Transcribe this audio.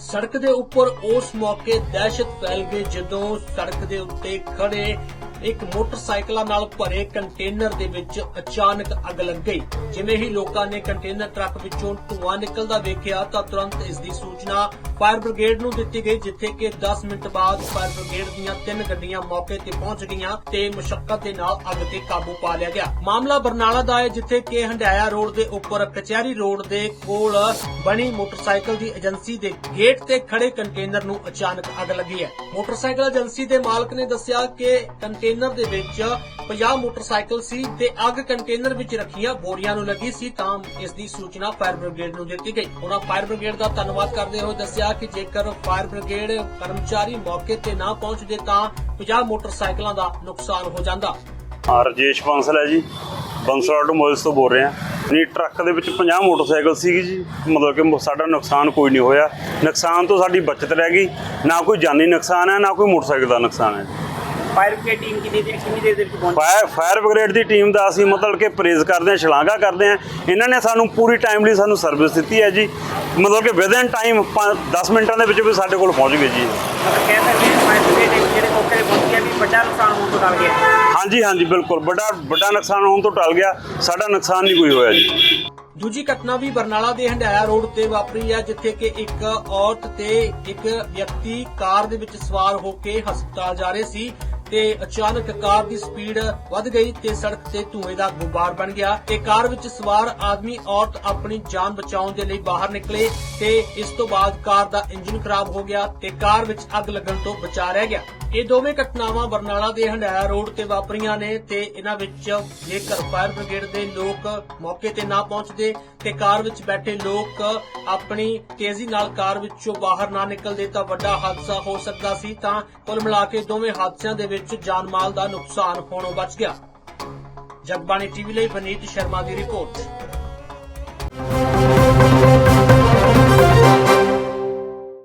ਸੜਕ ਦੇ ਉੱਪਰ ਉਸ ਮੌਕੇ ਦਹਿਸ਼ਤ ਫੈਲ ਗਈ ਜਦੋਂ ਸੜਕ ਦੇ ਉੱਤੇ ਖੜੇ ਇੱਕ ਮੋਟਰਸਾਈਕਲਾਂ ਨਾਲ ਭਰੇ ਕੰਟੇਨਰ ਦੇ ਵਿੱਚ ਅਚਾਨਕ ਅੱਗ ਲੱਗ ਗਈ। ਜਿਵੇਂ ਹੀ ਲੋਕਾਂ ਨੇ ਕੰਟੇਨਰ ਟਰੱਕ ਵਿੱਚੋਂ ਧੂੰਆਂ ਨਿਕਲਦਾ ਵੇਖਿਆ ਤਾਂ ਤੁਰੰਤ ਇਸ ਦੀ ਸੂਚਨਾ ਫਾਇਰ ਬ੍ਰਿਗੇਡ ਨੂੰ ਦਿੱਤੀ ਗਈ ਜਿੱਥੇ ਕਿ 10 ਮਿੰਟ ਬਾਅਦ ਫਾਇਰ ਬ੍ਰਿਗੇਡ ਦੀਆਂ ਤਿੰਨ ਗੱਡੀਆਂ ਮੌਕੇ ਤੇ ਪਹੁੰਚ ਗਈਆਂ ਤੇ ਮੁਸ਼ਕਲ ਦੇ ਨਾਲ ਅੱਗ ਤੇ ਕਾਬੂ ਪਾ ਲਿਆ ਗਿਆ। ਮਾਮਲਾ ਬਰਨਾਲਾ ਦਾ ਹੈ, ਜਿੱਥੇ ਕਿ ਹੰਡਾਇਆ ਰੋਡ ਦੇ ਉੱਪਰ ਕਚਹਿਰੀ ਰੋਡ ਦੇ ਕੋਲ ਬਣੀ ਮੋਟਰਸਾਈਕਲ ਦੀ ਏਜੰਸੀ ਦੇ ਗੇਟ ਤੇ ਖੜੇ ਕੰਟੇਨਰ ਨੂੰ ਅਚਾਨਕ ਅੱਗ ਲੱਗੀ ਹੈ। ਮੋਟਰਸਾਈਕਲ ਏਜੰਸੀ ਦੇ ਮਾਲਕ ਨੇ ਦੱਸਿਆ ਕਿ ਕੰਟੇਨਰ ਦੇ ਵਿੱਚ 50 ਮੋਟਰਸਾਈਕਲ ਸੀ ਤੇ ਅੱਗ ਕੰਟੇਨਰ ਵਿੱਚ ਰੱਖੀਆਂ ਬੋਰੀਆਂ ਨੂੰ ਲੱਗੀ ਸੀ, ਤਾਂ ਇਸ ਦੀ ਸੂਚਨਾ ਫਾਇਰ ਬ੍ਰਿਗੇਡ ਨੂੰ ਦਿੱਤੀ ਗਈ। ਉਹਨਾਂ ਫਾਇਰ ਬ੍ਰਿਗੇਡ ਦਾ ਧੰਨਵਾਦ ਕਰਦੇ ਹੋਏ ਦੱਸਿਆ ਕਿ ਜੇਕਰ ਫਾਇਰ ਬ੍ਰਿਗੇਡ ਕਰਮਚਾਰੀ ਮੌਕੇ ਤੇ ਨਾ ਪਹੁੰਚਦੇ ਤਾਂ 50 ਮੋਟਰਸਾਈਕਲਾਂ ਦਾ ਨੁਕਸਾਨ ਹੋ ਜਾਂਦਾ। ਹਾਂ, ਰਜੇਸ਼ ਬਾਂਸਲ ਹੈ ਜੀ। ਬਾਂਸਲ ਆਟੋਮੋਬਾਈਲਸ ਤੋਂ ਬੋਲ ਰਹੇ ਹਾਂ। ਨਹੀਂ, ਟਰੱਕ ਦੇ ਵਿੱਚ 50 ਮੋਟਰਸਾਈਕਲ ਸੀਗੇ ਜੀ। ਮਤਲਬ ਕਿ ਸਾਡਾ ਨੁਕਸਾਨ ਕੋਈ ਨਹੀਂ ਹੋਇਆ। ਨੁਕਸਾਨ ਤੋਂ ਸਾਡੀ ਬਚਤ ਰਹਿ ਗਈ। ਨਾ ਕੋਈ ਜਾਨੀ ਨੁਕਸਾਨ ਹੈ, ਨਾ ਕੋਈ ਮੋਟਰਸਾਈਕਲ ਦਾ ਨੁਕਸਾਨ ਹੈ ਫਾਇਰ ਬ੍ਰਿਗੇਡ ਟੀਮ ਕਿੰਨੀ ਦੇਰ ਕਿੰਨੀ ਦੇਰ ਦੇ ਵਿੱਚ ਪਹੁੰਚੀ? ਫਾਇਰ ਫਾਇਰ ਬ੍ਰਿਗੇਡ ਦੀ ਟੀਮ ਦਾ ਅਸੀਂ ਮਤਲਬ ਕਿ ਪ੍ਰੇਜ਼ ਕਰਦੇ ਹਾਂ ਸ਼ਲਾਘਾ ਕਰਦੇ ਹਾਂ। ਇਹਨਾਂ ਨੇ ਸਾਨੂੰ ਪੂਰੀ ਟਾਈਮਲੀ ਸਾਨੂੰ ਸਰਵਿਸ ਦਿੱਤੀ ਹੈ ਜੀ। ਮਤਲਬ ਕਿ ਵਿਦਨ ਟਾਈਮ 10 ਮਿੰਟਾਂ ਦੇ ਵਿੱਚ ਵੀ ਸਾਡੇ ਕੋਲ ਪਹੁੰਚ ਗਏ ਜੀ। ਮਤਲਬ ਕਹਿ ਸਕਦੇ ਹਾਂ ਫਾਇਰ ਬ੍ਰਿਗੇਡ ਟੀਮ ਜਿਹੜੇ ਮੌਕੇ ਤੇ ਪਹੁੰਚੀ ਹੈ ਵੀ ਵੱਡਾ ਨੁਕਸਾਨ ਹੋਣ ਤੋਂ ਡਰ ਗਿਆ। ਹਾਂਜੀ ਹਾਂਜੀ ਬਿਲਕੁਲ। ਵੱਡਾ ਵੱਡਾ ਨੁਕਸਾਨ ਹੋਣ ਤੋਂ ਟਲ ਗਿਆ। ਸਾਡਾ ਨੁਕਸਾਨ ਨਹੀਂ ਕੋਈ ਹੋਇਆ ਜੀ। ਦੂਜੀ ਘਟਨਾ ਵੀ ਬਰਨਾਲਾ ਦੇ ਹੰਡਾਇਆ ਰੋਡ ਤੇ ਵਾਪਰੀ ਹੈ ਜਿੱਥੇ ਕਿ ਇੱਕ ਔਰਤ ਤੇ ਇੱਕ ਵਿਅਕਤੀ ਕਾਰ ਦੇ ਵਿੱਚ ਸਵਾਰ ਹੋ ਕੇ ਹਸਪਤਾਲ ਜਾ ਰਹੇ ਸੀ। ਤੇ ਅਚਾਨਕ ਕਾਰ ਦੀ ਸਪੀਡ ਵੱਧ ਗਈ ਤੇ ਸੜਕ ਤੇ ਧੂਏ ਦਾ ਗੁਬਾਰ ਬਣ ਗਿਆ ਤੇ ਕਾਰ ਵਿੱਚ ਸਵਾਰ ਆਦਮੀ ਔਰਤ ਆਪਣੀ ਜਾਨ ਬਚਾਉਣ ਦੇ ਲਈ ਬਾਹਰ ਨਿਕਲੇ ਤੇ ਇਸ ਤੋਂ ਬਾਅਦ ਕਾਰ ਦਾ ਇੰਜਨ ਖਰਾਬ ਹੋ ਗਿਆ ਤੇ ਕਾਰ ਵਿੱਚ ਅੱਗ ਲੱਗਣ ਤੋਂ ਬਚਾ ਰਹਿ ਗਿਆ। ਇਹ ਦੋਵੇਂ ਘਟਨਾਵਾਂ ਬਰਨਾਲਾ ਦੇ ਹੰਡਾਇਆ ਰੋਡ ਤੇ ਵਾਪਰੀਆਂ ਨੇ ਤੇ ਇਹਨਾਂ ਵਿੱਚ ਜੇਕਰ ਫਾਇਰ ਬ੍ਰਿਗੇਡ ਦੇ ਲੋਕ ਮੌਕੇ ਤੇ ਨਾ ਪਹੁੰਚਦੇ ਤੇ ਕਾਰ ਵਿੱਚ ਬੈਠੇ ਲੋਕ ਆਪਣੀ ਤੇਜ਼ੀ ਨਾਲ ਕਾਰ ਵਿੱਚੋਂ ਬਾਹਰ ਨਾ ਨਿਕਲਦੇ ਤਾਂ ਵੱਡਾ ਹਾਦਸਾ ਹੋ ਸਕਦਾ ਸੀ, ਤਾਂ ਕੁੱਲ ਮਿਲਾ ਕੇ ਦੋਵੇਂ ਹਾਦਸਿਆਂ ਦੇ ਵਿੱਚ ਜਾਨ ਮਾਲ ਦਾ ਨੁਕਸਾਨ ਹੋਣੋਂ ਬਚ ਗਿਆ। ਜਗਬਾਣੀ ਟੀਵੀ ਲਈ ਬਨੀਤ ਸ਼ਰਮਾ ਦੀ ਰਿਪੋਰਟ।